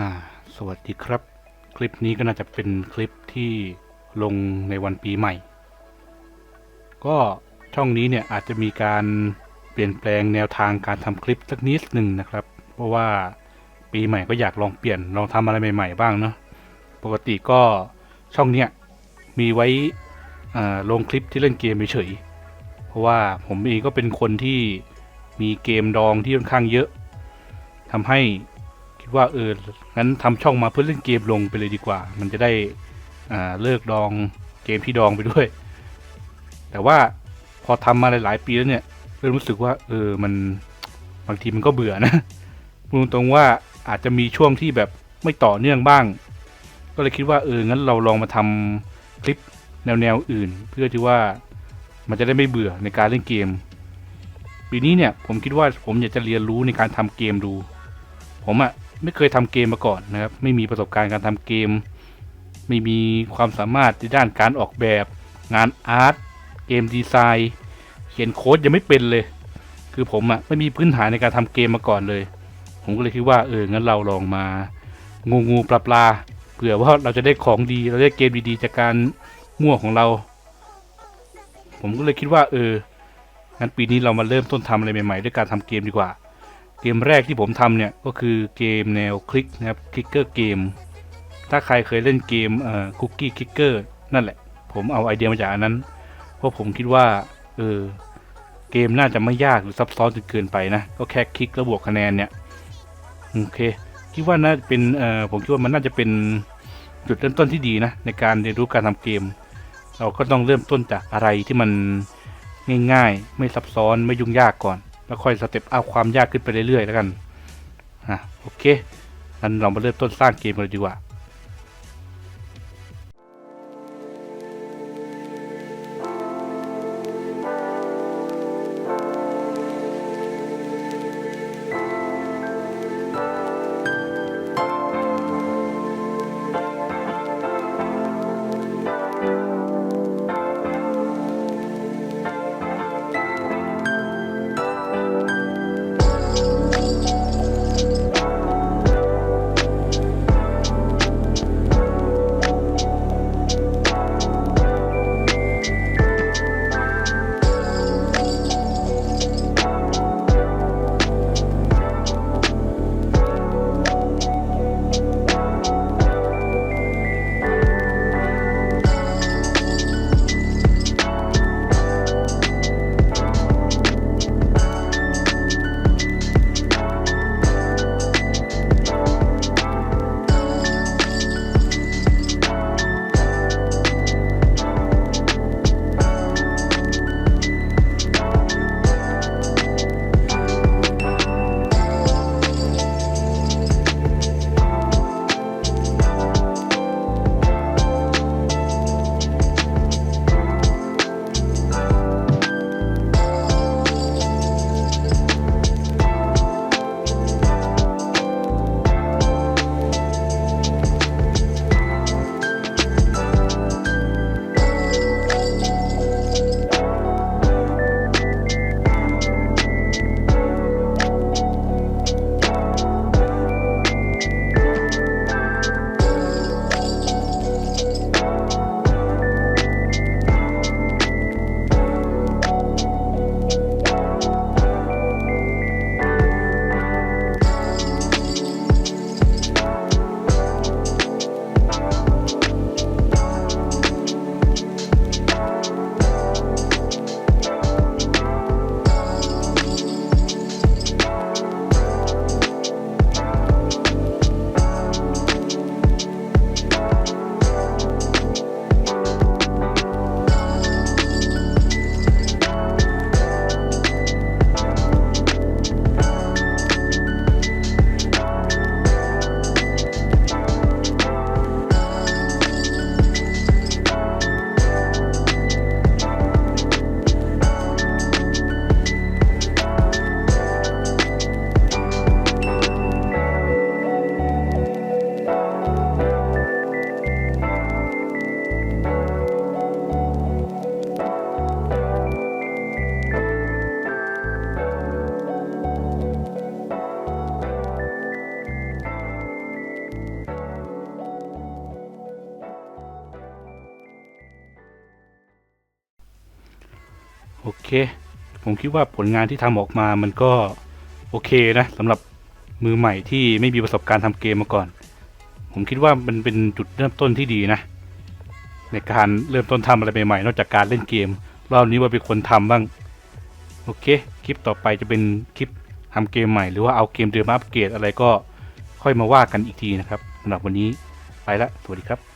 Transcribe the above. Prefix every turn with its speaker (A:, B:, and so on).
A: อ่า สวัสดีครับ คลิปนี้ก็น่าจะเป็นคลิปที่ลงในวันปีใหม่ ก็ช่องนี้เนี่ยอาจจะมีการเปลี่ยนแปลงแนวทางการทำคลิปสักนิดหนึ่งนะครับ เพราะว่าปีใหม่ก็อยากลองเปลี่ยนลองทำอะไรใหม่ ๆ บ้างเนาะ ปกติก็ช่องเนี้ยมีไว้ลงคลิปที่เล่นเกมเฉยๆเพราะว่าผมเองก็เป็นคนที่มีเกมดองที่ค่อนข้างเยอะทำให้ คิดว่าเอองั้นทำช่องมาเพื่อเล่นเกมลงไปเลยดีกว่า มันจะได้อ่าเลิกดองเกมที่ดองไปด้วย แต่ว่าพอทำมาหลายๆปีแล้วเนี่ยเริ่มรู้สึกว่า เออมันบางทีมันก็เบื่อนะพูดตรงว่าอาจจะมีช่วงที่แบบไม่ต่อเนื่องบ้าง ก็เลยคิดว่าเอองั้นเราลองมาทำคลิปแนวๆอื่น เพื่อที่ว่ามันจะได้ไม่เบื่อในการเล่นเกม ปีนี้เนี่ยผมคิดว่าผมอยากจะเรียนรู้ในการทำเกมดู ผมอะ ไม่เคยทำเกมมาก่อนนะครับ ไม่มีประสบการณ์การทำเกม ไม่มีความสามารถในด้านการออกแบบ งานอาร์ตเกมดีไซน์เขียนโค้ดยังไม่เป็นเลย คือผมอะไม่มีพื้นฐานในการทำเกมมาก่อนเลย ผมก็เลยคิดว่าเอองั้นเราลองมา งูงูปลาปลาเผื่อว่าเราจะได้ของดี เราได้เกมดีๆจากการมั่วของเรา ผมก็เลยคิดว่า เอองั้นปีนี้เรามาเริ่มต้นทำอะไรใหม่ๆ ด้วยการทำเกมดีกว่า เกมแรกที่ผมทำเนี่ยก็คือเกมแนวคลิกนะครับคลิกเกอร์เกม ถ้าใครเคยเล่นเกมเอ่อคุกกี้คลิกเกอร์นั่นแหละ ผมเอาไอเดียมาจากอันนั้น เพราะผมคิดว่าเออเกมน่าจะไม่ยากหรือซับซ้อนจนเกินไปนะ ก็แค่คลิกแล้วบวกคะแนนเนี่ยโอเคคิดว่าน่าจะเป็นเอ่อผมคิดว่ามันน่าจะเป็นจุดเริ่มต้นที่ดีนะในการเรียนรู้การทำเกม เราก็ต้องเริ่มต้นจากอะไรที่มันง่ายๆ ไม่ซับซ้อนไม่ยุ่งยากก่อน แล้วค่อยสเต็ปเอาความยากขึ้นไปเรื่อยๆแล้วกันอะโอเคงั้นเรามาเริ่มต้นสร้างเกมกันเลยดีกว่า โอเค ผมคิดว่าผลงานที่ทำออกมามันก็โอเคนะสำหรับมือใหม่ที่ไม่มีประสบการณ์ทำเกมมาก่อน ผมคิดว่ามันเป็นจุดเริ่มต้นที่ดีนะ ในการเริ่มต้นทำอะไรใหม่ๆนอกจากการเล่นเกม รอบนี้ว่าเป็นคนทำบ้าง โอเค คลิปต่อไปจะเป็นคลิปทำเกมใหม่ หรือว่าเอาเกมเดิมมาอัปเกรดอะไรก็ค่อยมาว่ากันอีกทีนะครับสำหรับวันนี้ไปละสวัสดีครับ